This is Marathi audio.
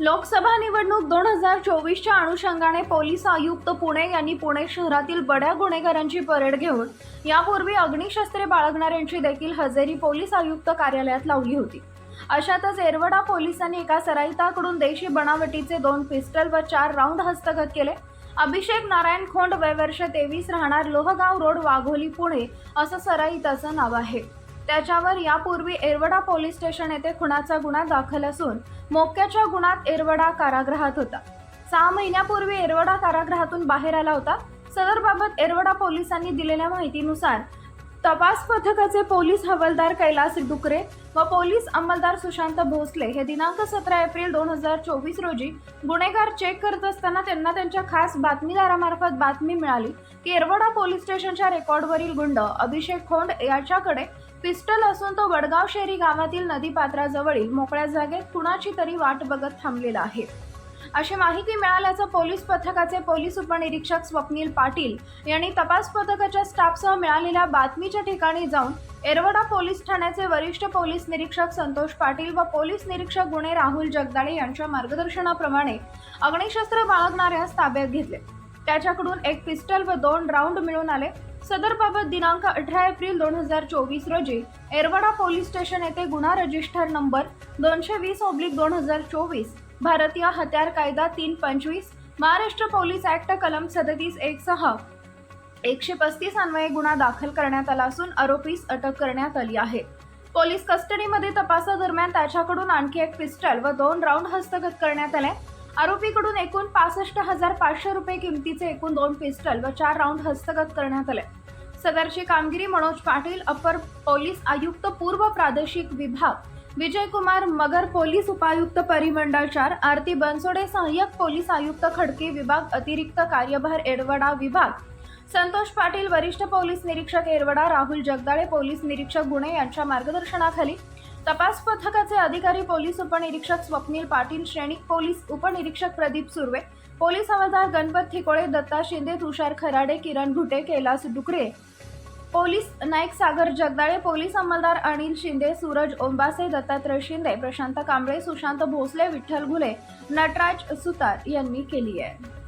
लोकसभा निवडणूक दोन हजार चोवीसच्या अनुषंगाने पोलीस आयुक्त पुणे यांनी पुणे शहरातील बड्या गुन्हेगारांची परेड घेऊन यापूर्वी अग्निशस्त्रे बाळगणाऱ्यांची देखील हजेरी पोलीस आयुक्त कार्यालयात लावली होती. अशातच एरवडा पोलिसांनी एका सराईताकडून देशी बनावटीचे दोन पिस्टल व चार राऊंड हस्तगत केले. अभिषेक नारायण खोंड वय वर्ष तेवीस राहणार लोहगाव रोड वाघोली पुणे असं सराईताचं नाव आहे. त्याच्यावर यापूर्वी एरवडा पोलीस स्टेशन येथे खुनाचा गुन्हा दाखल असून मोक्याच्या गुणात एरवडा कारागृहात होता. सहा महिन्यापूर्वी एरवडा कारागृहातून बाहेर आला होता. सदरबाबत एरवडा पोलिसांनी दिलेल्या माहितीनुसार तपास पथकाचे पोलीस हवालदार कैलास डुकरे व पोलीस अंमलदार सुशांत भोसले हे दिनांक सतरा एप्रिल दोन हजार चोवीस रोजी गुन्हेगार चेक करत असताना त्यांना त्यांच्या खास बातमीदारामार्फत बातमी मिळाली की एरवडा पोलीस स्टेशनच्या रेकॉर्डवरील गुंड अभिषेक खोंड याच्याकडे पिस्टल असून तो वडगाव शेरी गावातील नदीपात्राजवळील मोकळ्या जागेत कुणाची तरी वाट बघत थांबलेला आहे. अशी माहिती मिळाल्याचं पोलीस पथकाचे पोलीस उपनिरीक्षक स्वप्नील पाटील यांनी तपास पथकाच्या स्टाफसह मिळालेल्या बातमीच्या ठिकाणी जाऊन एरवडा पोलीस ठाण्याचे वरिष्ठ पोलीस निरीक्षक संतोष पाटील व पोलीस निरीक्षक गुणे राहुल जगदाळे यांच्या मार्गदर्शनाप्रमाणे अग्निशस्त्र बाळगणाऱ्यास ताब्यात घेतले. त्याच्याकडून एक पिस्टल व दोन राऊंड मिळून आले. सदरबाबत दिनांक अठरा एप्रिल दोन हजार चोवीस रोजी एरवडा पोलीस स्टेशन येथे गुन्हा रजिस्टर नंबर दोनशे वीस ऑब्लिक दोन हजार चोवीस भारतीय हत्यार कायदा तीन पंचवीस महाराष्ट्र पोलीस ऍक्ट कलम सदतीस एक सहा एकशे पस्तीस अन्वये गुन्हा दाखल करण्यात आला असून आरोपीस अटक करण्यात आली आहे. पोलीस कस्टडीमध्ये तपासादरम्यान त्याच्याकडून आणखी एक पिस्टल व दोन राऊंड हस्तगत करण्यात आले. आरोपीकडून एकूण पासष्ट हजार पाचशे रुपये किमतीचे एकूण दोन पिस्टल व चार राऊंड हस्तगत करण्यात आले. सदरची कामगिरी मनोज पाटील अपर पोलीस आयुक्त पूर्व प्रादेशिक विभाग विजय कुमार मगर पोलीस उपायुक्त परिमंडळ चार आरती बनसोडे सहाय्यक पोलीस आयुक्त खडके विभाग अतिरिक्त कार्यभार एडवडा विभाग संतोष पाटील वरिष्ठ पोलीस निरीक्षक एरवडा राहुल जगदाळे पोलीस निरीक्षक गुणे यांच्या मार्गदर्शनाखाली तपास पथकाचे अधिकारी पोलीस उपनिरीक्षक स्वप्नील पाटील श्रेणी पोलीस उपनिरीक्षक प्रदीप सुर्वे पोलीस हवालदार गणपत थिकोळे दत्ता शिंदे तुषार खराडे किरण घुटे कैलास डुकरे पोलीस नाईक सागर जगदाळे पोलीस अंमलदार अनिल शिंदे सूरज ओंबासे दत्तात्रय शिंदे प्रशांत कांबळे सुशांत भोसले विठ्ठल घुले नटराज सुतार यांनी केली आहे.